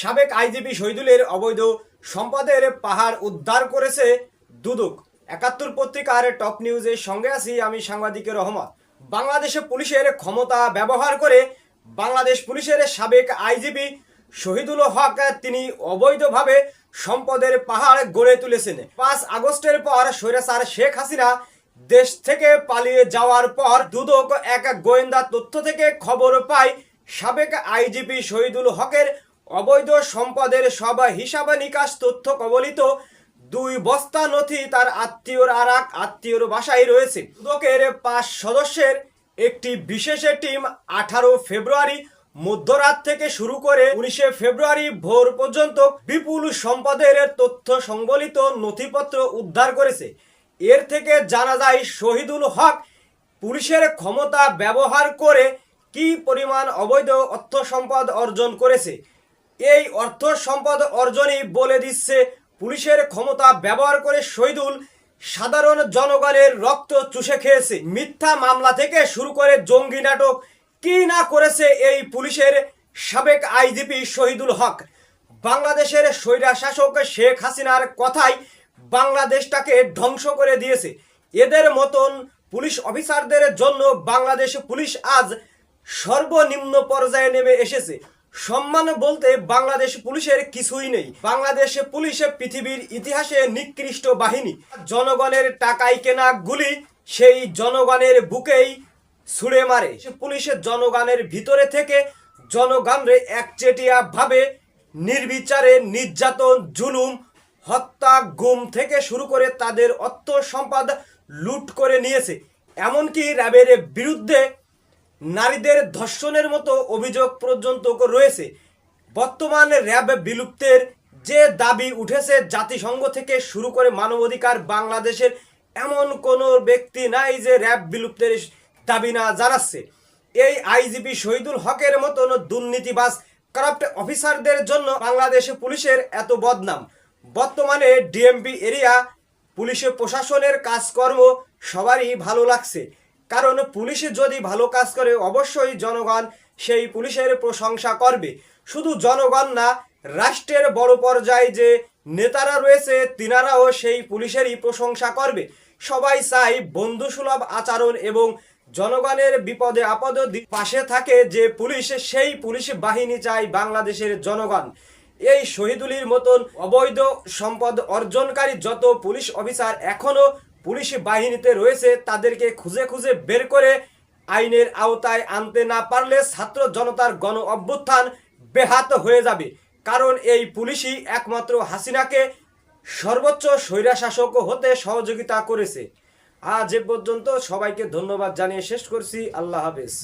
সাবেক আইজিপি শহীদুলের অবৈধ সম্পদের পাহাড় উদ্ধার করেছে দুদক। একাত্তর পত্রিকার টপ নিউজের সঙ্গে আছি আমি সাংবাদিক রহমত। বাংলাদেশে পুলিশের ক্ষমতা ব্যবহার করে বাংলাদেশ পুলিশের সাবেক আইজিপি শহীদুল হক তিনি অবৈধভাবে সম্পদের পাহাড় গড়ে তুলেছেন। পাঁচ আগস্টের পর স্বৈরাচার শেখ হাসিনা দেশ থেকে পালিয়ে যাওয়ার পর দুদক এক গোয়েন্দা তথ্য থেকে খবর পায় সাবেক আইজিপি শহীদুল হকের অবৈধ সম্পদের সব হিসাব নিকাশ তথ্য কবলিত। দুই বস্তা নথি তার আত্মীয়র আর এক আত্মীয়র বাসায় রয়েছে। দুদকের পাঁচ সদস্যের একটি বিশেষ টিম আঠারো ফেব্রুয়ারি মধ্যরাত থেকে শুরু করে উনিশে ফেব্রুয়ারি ভোর পর্যন্ত বিপুল সম্পদের তথ্য সংবলিত নথিপত্র উদ্ধার করেছে। এর থেকে জানা যায়, শহীদুল হক পুলিশের ক্ষমতা ব্যবহার করে কি পরিমাণ অবৈধ অর্থ সম্পদ অর্জন করেছে। এই অর্থ সম্পদ অর্জনই বলে দিচ্ছে পুলিশের ক্ষমতা ব্যবহার করে শহীদুল সাধারণ জনগণের রক্ত চুষে খেয়েছে। মিথ্যা মামলা থেকে শুরু করে জঙ্গি নাটক, কি না করেছে এই পুলিশের সাবেক আইজিপি শহীদুল হক? বাংলাদেশের স্বৈরা শাসক শেখ হাসিনার কথাই বাংলাদেশটাকে ধ্বংস করে দিয়েছে। এদের মতন পুলিশ অফিসারদের জন্য বাংলাদেশ পুলিশ আজ সর্বনিম্ন পর্যায়ে নেমে এসেছে। সম্মান বলতে বাংলাদেশ পুলিশের কিছুই নেই। বাংলাদেশ পুলিশে পৃথিবীর ইতিহাসে নিকৃষ্ট বাহিনী। জনগণের টাকায় কেনা গুলি সেই জনগণের বুকেই ছুড়ে মারে। পুলিশের জনগণের ভিতরে থেকে জনগণরে একচেটিয়া ভাবে নির্বিচারে নির্যাতন, জুলুম, হত্যা, গুম থেকে শুরু করে তাদের অর্থ সম্পদ লুট করে নিয়েছে। এমনকি র্যাবের বিরুদ্ধে নারীদের ধর্ষণের মতো অভিযোগ পর্যন্ত রয়েছে। বর্তমানে র্যাব বিলুপ্তের যে দাবি উঠেছে, জাতিসংঘ থেকে শুরু করে মানবাধিকার বাংলাদেশের এমন কোনো ব্যক্তি নাই যে র্যাব বিলুপ্তের দাবি না জানাচ্ছে। এই আইজিপি শহীদুল হকের মতন দুর্নীতিবাজ কারাপ্ট অফিসারদের জন্য বাংলাদেশে পুলিশের এত বদনাম। বর্তমানে ডিএমপি এরিয়া পুলিশের প্রশাসনের কাজকর্ম সবারই ভালো লাগছে। কারণ পুলিশ যদি ভালো কাজ করে, অবশ্যই জনগণ সেই পুলিশের প্রশংসা করবে। শুধু জনগণ না, রাষ্ট্রের বড় পর্যায়ে যে নেতারা রয়েছে, তিনারাও সেই পুলিশেরই প্রশংসা করবে। সবাই চাই বন্ধুসুলভ আচরণ এবং জনগণের বিপদে আপদ পাশে থাকে যে পুলিশ, সেই পুলিশ বাহিনী চাই বাংলাদেশের জনগণ। এই শহীদুলির মতন অবৈধ সম্পদ অর্জনকারী যত পুলিশ অফিসার এখনও পুলিশ বাহিনীতে রয়েছে, তাদেরকে খুঁজে খুঁজে বের করে আইনের আওতায় আনতে না পারলে ছাত্র জনতার গণ অভ্যুত্থান বেহাত হয়ে যাবে। কারণ এই পুলিশই একমাত্র হাসিনাকে সর্বোচ্চ স্বৈরাশাসক হতে সহযোগিতা করেছে। আজ এ পর্যন্ত সবাইকে ধন্যবাদ জানিয়ে শেষ করছি। আল্লাহ হাফেজ।